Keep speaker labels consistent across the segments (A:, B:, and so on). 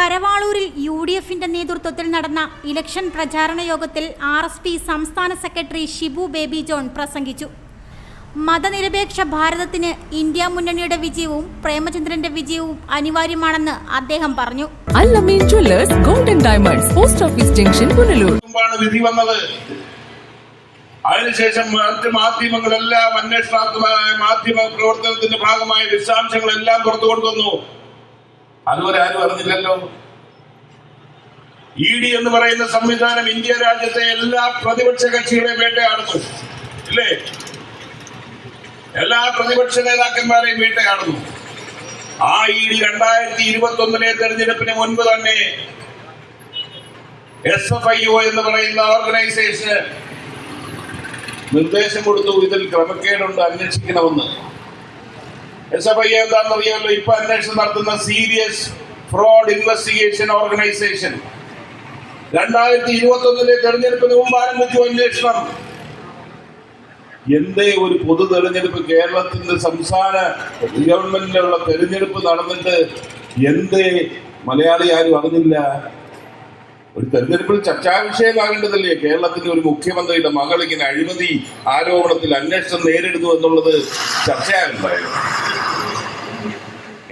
A: കരവാളൂരിൽ U D എഫിന്റെ നേതൃത്വത്തിൽ നടന്ന ഇലക്ഷൻ പ്രചാരണ യോഗത്തിൽ ആർ എസ് പി സംസ്ഥാന സെക്രട്ടറി ഷിബു ബേബി ജോൺ പ്രസംഗിച്ചു. മതനിരപേക്ഷ ഭാരതത്തിന് ഇന്ത്യ മുന്നണിയുടെ വിജയവും പ്രേമചന്ദ്രന്റെ വിജയവും അനിവാര്യമാണെന്ന് അദ്ദേഹം പറഞ്ഞു.
B: Allameen jewellers golden diamonds post office junction Punalur
C: വിധി വന്നത്. അതിനുശേഷം മറ്റ് മാധ്യമങ്ങളെല്ലാം അന്വേഷണാത്മകമായ മാധ്യമ പ്രവർത്തനത്തിന്റെ ഭാഗമായ വിശദാംശങ്ങളെല്ലാം പുറത്തു കൊണ്ടുവന്നു അതുവരെ ആരും അറിഞ്ഞില്ലല്ലോ. ഇ ഡി എന്ന് പറയുന്ന സംവിധാനം ഇന്ത്യ രാജ്യത്തെ എല്ലാ പ്രതിപക്ഷ കക്ഷികളെയും വേട്ടയാടുന്നു. ഇല്ലേ? എല്ലാ പ്രതിപക്ഷ നേതാക്കന്മാരെയും വേട്ടയാടുന്നു. ആ ഇ ഡി രണ്ടായിരത്തി ഇരുപത്തി ഒന്നിലെ തെരഞ്ഞെടുപ്പിന് മുൻപ് തന്നെ എസ് എഫ് ഐ ഒ എന്ന് പറയുന്ന ഓർഗനൈസേഷന് നിർദ്ദേശം കൊടുത്തു. ഇതിൽ ക്രമക്കേടുണ്ട് അന്വേഷിക്കണമെന്ന്. എസ് എഫ് ഐ എന്താണെന്ന് അറിയാമല്ലോ ഇപ്പൊ അന്വേഷണം നടത്തുന്ന സീരിയസ് ഫ്രോഡ് ഇൻവെസ്റ്റിഗേഷൻ ഓർഗനൈസേഷൻ. രണ്ടായിരത്തി ഇരുപത്തി ഒന്നിലെ തെരഞ്ഞെടുപ്പിന് മുമ്പ് ആരംഭിച്ചു അന്വേഷണം. എന്തേ ഒരു പൊതു തെരഞ്ഞെടുപ്പ് കേരളത്തിന്റെ സംസ്ഥാന ഗവൺമെന്റിലുള്ള തെരഞ്ഞെടുപ്പ് നടന്നിട്ട് എന്തേ മലയാളി ആരും അറിഞ്ഞില്ല? ഒരു തെരഞ്ഞെടുപ്പിൽ ചർച്ചാ വിഷയമാകേണ്ടതല്ലേ കേരളത്തിന്റെ ഒരു മുഖ്യമന്ത്രിയുടെ മകൾ ഇങ്ങനെ അഴിമതി ആരോപണത്തിൽ അന്വേഷണം നേരിടുന്നു എന്നുള്ളത് ചർച്ചയാകുണ്ടായിരുന്നു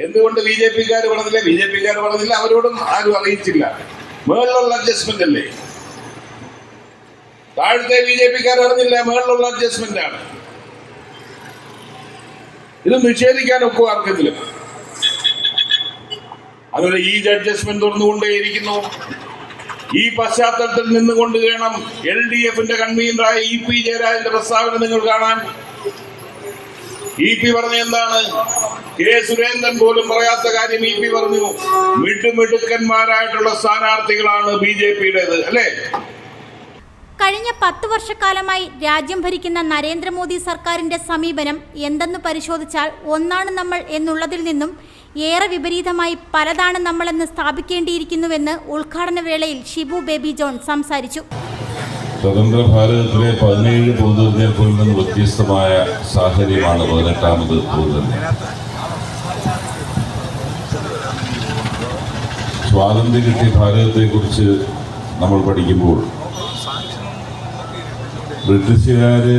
C: എന്തുകൊണ്ട് ബി ജെ പിക്കാർ പറഞ്ഞില്ല ബി ജെ പിക്കാർ പറഞ്ഞില്ല അവരോടും ആരും അറിയിച്ചില്ല. മേളിലുള്ള അഡ്ജസ്റ്റ്മെന്റ് അല്ലേ? താഴത്തെ ബി ജെ പിക്കാർ അറിഞ്ഞില്ല. മേളിലുള്ള അഡ്ജസ്റ്റ്മെന്റ് ആണ്. ഇത് നിഷേധിക്കാൻ ഒക്കെ ആർക്കെങ്കിലും? അതുപോലെ ഈ അഡ്ജസ്റ്റ്മെന്റ് തുറന്നുകൊണ്ടേയിരിക്കുന്നു. ഈ പശ്ചാത്തലത്തിൽ നിന്നുകൊണ്ട് വേണം എൽ ഡി എഫിന്റെ കൺവീനറായ ഇ പി ജയരാജന്റെ പ്രസ്താവന നിങ്ങൾ കാണാൻ. ഇ പി പറഞ്ഞ എന്താണ്? കെ സുരേന്ദ്രൻ പോലും പറയാത്ത കാര്യം ഇ പി പറഞ്ഞു. മിടുമിടുക്കന്മാരായിട്ടുള്ള സ്ഥാനാർത്ഥികളാണ് ബി ജെ പിയുടേത് അല്ലേ?
A: കഴിഞ്ഞ പത്ത് വർഷക്കാലമായി രാജ്യം ഭരിക്കുന്ന നരേന്ദ്രമോദി സർക്കാരിന്റെ സമീപനം എന്തെന്ന് പരിശോധിച്ചാൽ ഒന്നാണ് നമ്മൾ എന്നുള്ളതിൽ നിന്നും ഏറെ വിപരീതമായി പലതാണ് നമ്മളെന്ന് സ്ഥാപിക്കേണ്ടിയിരിക്കുന്നുവെന്ന് ഉദ്ഘാടന വേളയിൽ ഷിബു ബേബി ജോൺ സംസാരിച്ചു.
D: സ്വതന്ത്ര ഭാരതത്തിലെ പതിനേഴ് പൊതുതെരഞ്ഞെടുപ്പുകളിൽ നിന്ന് വ്യത്യസ്തമായ സാഹചര്യമാണ് പതിനെട്ടാമത് പൊതു സ്വാതന്ത്ര്യം കിട്ടിയ ഭാരതത്തെക്കുറിച്ച് നമ്മൾ പഠിക്കുമ്പോൾ ബ്രിട്ടീഷുകാര്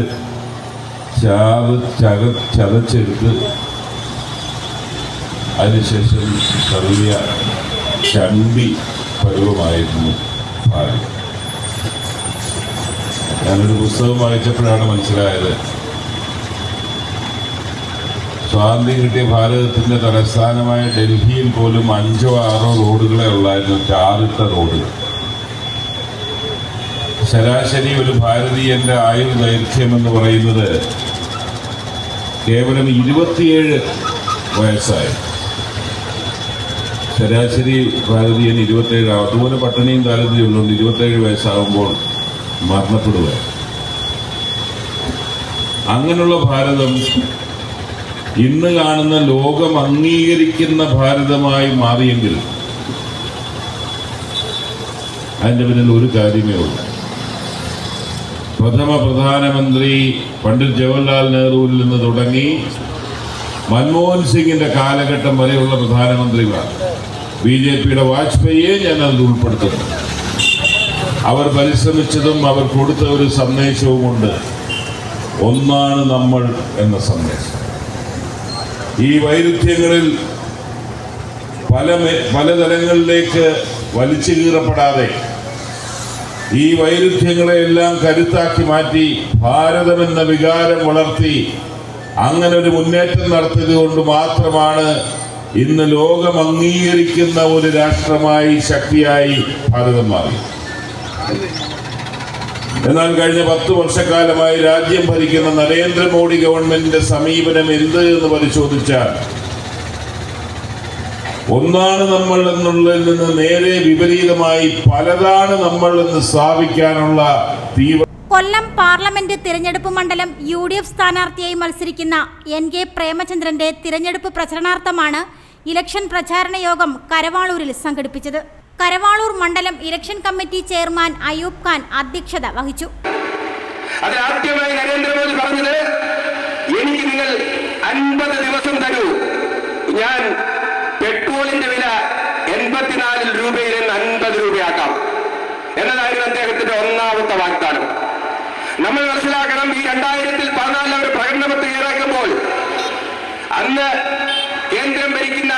D: ചാവ് ചക ചതച്ചെടുത്ത് അതിനുശേഷം ചെറിയ ചണ്ടി പരുവമായിരുന്നു ഭാരതം. ഞാനൊരു പുസ്തകം വായിച്ചപ്പോഴാണ് മനസ്സിലായത് സ്വാതന്ത്ര്യം കിട്ടിയ ഭാരതത്തിന്റെ തലസ്ഥാനമായ ഡൽഹിയിൽ പോലും അഞ്ചോ ആറോ റോഡുകളെ ഉള്ളായിരുന്നു ടാറിട്ട റോഡുകൾ ശരാശരി ഒരു ഭാരതീയന്റെ ആയുർ ദൈർഘ്യം എന്ന് പറയുന്നത് കേവലം ഇരുപത്തിയേഴ് വയസ്സായി. ശരാശരി ഭാരതീയൻ ഇരുപത്തേഴ് അതുപോലെ പട്ടിണിയും ദാരിദ്ര്യം ഉള്ളതുകൊണ്ട് ഇരുപത്തേഴ് വയസ്സാകുമ്പോൾ മരണപ്പെടുക അങ്ങനെയുള്ള ഭാരതം ഇന്ന് കാണുന്ന ലോകം അംഗീകരിക്കുന്ന ഭാരതമായി മാറിയെങ്കിൽ അതിന്റെ പിന്നിൽ ഒരു കാര്യമേ ഉള്ളൂ. പ്രഥമ പ്രധാനമന്ത്രി പണ്ഡിറ്റ് ജവഹർലാൽ നെഹ്റുവിൽ നിന്ന് തുടങ്ങി മൻമോഹൻ സിംഗിന്റെ കാലഘട്ടം വരെയുള്ള പ്രധാനമന്ത്രിമാർ ബി ജെ പിയുടെ വാജ്പേയിയെ ഞാൻ അതിൽ ഉൾപ്പെടുത്തുന്നു. അവർ പരിശ്രമിച്ചതും അവർ കൊടുത്ത ഒരു സന്ദേശവുമുണ്ട്. ഒന്നാണ് നമ്മൾ എന്ന സന്ദേശം. ഈ വൈരുദ്ധ്യങ്ങളിൽ പല പലതലങ്ങളിലേക്ക് വലിച്ചു കീറപ്പെടാതെ ഈ വൈരുദ്ധ്യങ്ങളെയെല്ലാം കരുത്താക്കി മാറ്റി ഭാരതമെന്ന വികാരം വളർത്തി അങ്ങനെ ഒരു മുന്നേറ്റം നടത്തിയത് കൊണ്ട് മാത്രമാണ് ഇന്ന് ലോകം അംഗീകരിക്കുന്ന ഒരു രാഷ്ട്രമായി ശക്തിയായി ഭാരതം മാറി. എന്നാൽ കഴിഞ്ഞ പത്ത് വർഷക്കാലമായി രാജ്യം ഭരിക്കുന്ന നരേന്ദ്രമോദി ഗവൺമെന്റിന്റെ സമീപനം എന്ത് എന്ന് പരിശോധിച്ചാൽ ഒന്നാണ് നമ്മൾ എന്നുള്ളതിൽ നിന്ന് നേരെ വിപരീതമായി പലതാണ് നമ്മൾ എന്ന് സ്ഥാപിക്കാനുള്ള തീവ്ര
A: കൊല്ലം പാർലമെന്റ് തിരഞ്ഞെടുപ്പ് മണ്ഡലം യു ഡി എഫ് സ്ഥാനാർത്ഥിയായി മത്സരിക്കുന്ന എൻ കെ പ്രേമചന്ദ്രന്റെ തിരഞ്ഞെടുപ്പ് പ്രചരണാർത്ഥമാണ് ഇലക്ഷൻ പ്രചാരണ യോഗം കരവാളൂരിൽ സംഘടിപ്പിച്ചത്. കരവാളൂർ മണ്ഡലം election committee chairman Ayub Khan അധ്യക്ഷത വഹിച്ചു.
E: അതിലാദ്യമായി നരേന്ദ്രമോദി പറഞ്ഞത് എനിക്ക് നിങ്ങൾ അൻപത് ദിവസം തരൂ. ഞാൻ പെട്രോളിന്റെ വില എൺപത്തിനാലിൽ രൂപ അൻപത് രൂപയാക്കാം. എന്നതായിരുന്നു അദ്ദേഹത്തിന്റെ ഒന്നാമത്തെ വാഗ്ദാനം. നമ്മൾ മനസ്സിലാക്കണം ഈ രണ്ടായിരത്തിൽ പതിനാലിൽ അവർ പ്രകടന പത്രിക അന്ന് കേന്ദ്രം ഭരിക്കുന്ന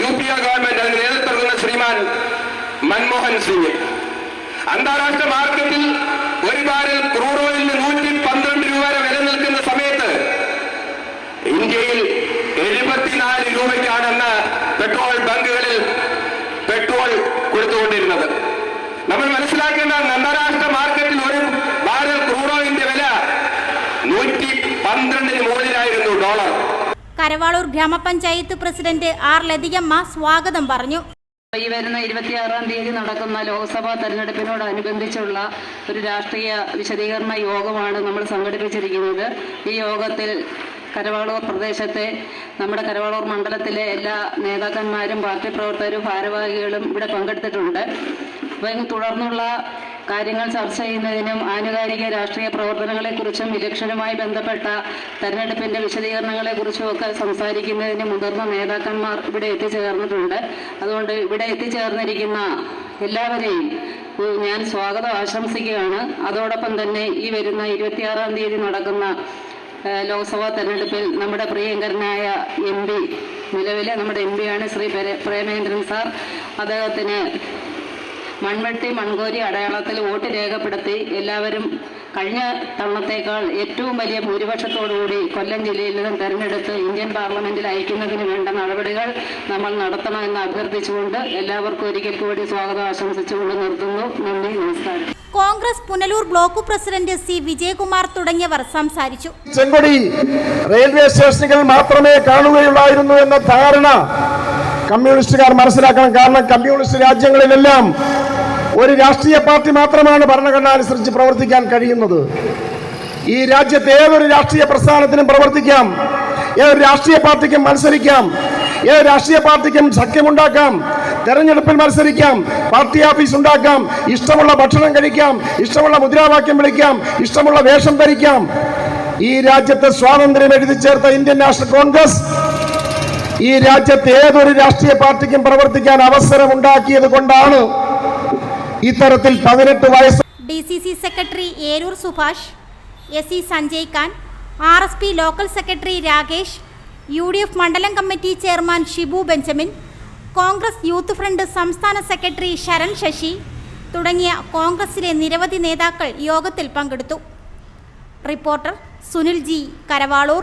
E: യു പി ഗവൺമെന്റ് അതിന് നേതൃത്വം ശ്രീമാൻ മൻമോഹൻ സിംഗ്. അന്താരാഷ്ട്ര മാർക്കറ്റിൽ ഒരു ബാരൽ ക്രൂഡ് ഓയിലിന് നൂറ്റി പന്ത്രണ്ട് രൂപ വരെ വില നിൽക്കുന്ന സമയത്ത് ഇന്ത്യയിൽ എഴുപത്തിനാല് രൂപയ്ക്കാണ് അന്ന് പെട്രോൾ ബങ്കുകളിൽ പെട്രോൾ കൊടുത്തുകൊണ്ടിരുന്നത്. നമ്മൾ മനസ്സിലാക്കേണ്ട അന്താരാഷ്ട്ര മാർക്കറ്റിൽ ഒരു ബാരൽ ക്രൂഡ് ഓയിലിന്റെ വില നൂറ്റി പന്ത്രണ്ടിന് മുകളിലായിരുന്നു ഡോളർ.
A: കരവാളൂർ ഗ്രാമപഞ്ചായത്ത് പ്രസിഡന്റ് ആർ ലതികമ്മ സ്വാഗതം പറഞ്ഞു.
F: ഈ വരുന്ന ഇരുപത്തിയാറാം തീയതി നടക്കുന്ന ലോക്സഭാ തെരഞ്ഞെടുപ്പിനോടനുബന്ധിച്ചുള്ള ഒരു രാഷ്ട്രീയ വിശദീകരണ യോഗമാണ് നമ്മൾ സംഘടിപ്പിച്ചിരിക്കുന്നത്. ഈ യോഗത്തിൽ കരവാളൂർ പ്രദേശത്തെ നമ്മുടെ കരവാളൂർ മണ്ഡലത്തിലെ എല്ലാ നേതാക്കന്മാരും പാർട്ടി പ്രവർത്തകരും ഭാരവാഹികളും ഇവിടെ പങ്കെടുത്തിട്ടുണ്ട്. തുടർന്നുള്ള കാര്യങ്ങൾ ചർച്ച ചെയ്യുന്നതിനും ആനുകാലിക രാഷ്ട്രീയ പ്രവർത്തനങ്ങളെക്കുറിച്ചും ഇലക്ഷനുമായി ബന്ധപ്പെട്ട തെരഞ്ഞെടുപ്പിന്റെ വിശദീകരണങ്ങളെക്കുറിച്ചും ഒക്കെ സംസാരിക്കുന്നതിന് മുതിർന്ന നേതാക്കന്മാർ ഇവിടെ എത്തിച്ചേർന്നിട്ടുണ്ട്. അതുകൊണ്ട് ഇവിടെ എത്തിച്ചേർന്നിരിക്കുന്ന എല്ലാവരെയും ഞാൻ സ്വാഗതം ആശംസിക്കുകയാണ്. അതോടൊപ്പം തന്നെ ഈ വരുന്ന ഇരുപത്തിയാറാം തീയതി നടക്കുന്ന ലോക്സഭാ തെരഞ്ഞെടുപ്പിൽ നമ്മുടെ പ്രിയങ്കരനായ എം പി നിലവിലെ നമ്മുടെ എം പിയാണ് ശ്രീ പ്രേമേന്ദ്രൻ സാർ. അദ്ദേഹത്തിന് മൺവെട്ടി മൺകോരി അടയാളത്തിൽ വോട്ട് രേഖപ്പെടുത്തി എല്ലാവരും കഴിഞ്ഞ തവണത്തേക്കാൾ ഏറ്റവും വലിയ ഭൂരിപക്ഷത്തോടുകൂടി കൊല്ലം ജില്ലയിൽ നിന്നും തെരഞ്ഞെടുത്ത് ഇന്ത്യൻ പാർലമെന്റിൽ അയക്കുന്നതിന് വേണ്ട നടപടികൾ നമ്മൾ നടത്തണമെന്ന് അഭ്യർത്ഥിച്ചുകൊണ്ട് എല്ലാവർക്കും ഒരിക്കൽ കൂടി സ്വാഗതം ആശംസിച്ചുകൊണ്ട് നിർത്തുന്നു. നന്ദി നമസ്കാരം.
A: Congress Punalur block president C Vijayakumar തുടങ്ങിയവർ സംസാരിച്ചു.
G: ചെങ്കൊടി റെയിൽവേ സ്റ്റേഷനുകൾ മാത്രമേ കാണുകയുള്ളായിരുന്നു എന്ന ധാരണ കമ്മ്യൂണിസ്റ്റുകാർ മനസ്സിലാക്കണം. കാരണം കമ്മ്യൂണിസ്റ്റ് രാജ്യങ്ങളിലെല്ലാം ഒരു രാഷ്ട്രീയ പാർട്ടി മാത്രമാണ് ഭരണഘടന അനുസരിച്ച് പ്രവർത്തിക്കാൻ കഴിയുന്നത്. ഈ രാജ്യത്ത് ഏതൊരു രാഷ്ട്രീയ പ്രസ്ഥാനത്തിനും പ്രവർത്തിക്കാം. ഏതൊരു രാഷ്ട്രീയ പാർട്ടിക്കും മത്സരിക്കാം. ഏത് രാഷ്ട്രീയ പാർട്ടിക്കും സഖ്യമുണ്ടാക്കാം. തെരഞ്ഞെടുപ്പിൽ മത്സരിക്കാം. പാർട്ടി ഓഫീസ് ഉണ്ടാക്കാം. ഇഷ്ടമുള്ള ഭക്ഷണം കഴിക്കാം. ഇഷ്ടമുള്ള മുദ്രാവാക്യം വിളിക്കാം. ഇഷ്ടമുള്ള വേഷം ധരിക്കാം. ഈ രാജ്യത്തെ സ്വാതന്ത്ര്യം എഴുതി ചേർത്ത ഇന്ത്യൻ നാഷണൽ കോൺഗ്രസ് ഈ രാജ്യത്ത് ഏതൊരു രാഷ്ട്രീയ പാർട്ടിക്കും പ്രവർത്തിക്കാൻ അവസരം ഉണ്ടാക്കിയത് കൊണ്ടാണ് ഇത്തരത്തിൽ പതിനെട്ട് വയസ്സ്
A: D C C secretary Eroor Subhash S C Sanjay Khan R S P local secretary Rakesh U D F മണ്ഡലം committee chairman Shibu Benjamin Congress youth front സംസ്ഥാന സെക്രട്ടറി ശരൺ ശശി തുടങ്ങിയ കോൺഗ്രസിലെ നിരവധി നേതാക്കൾ യോഗത്തിൽ പങ്കെടുത്തു. Reporter Sunil G Karavaloor.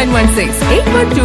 B: one six eight one two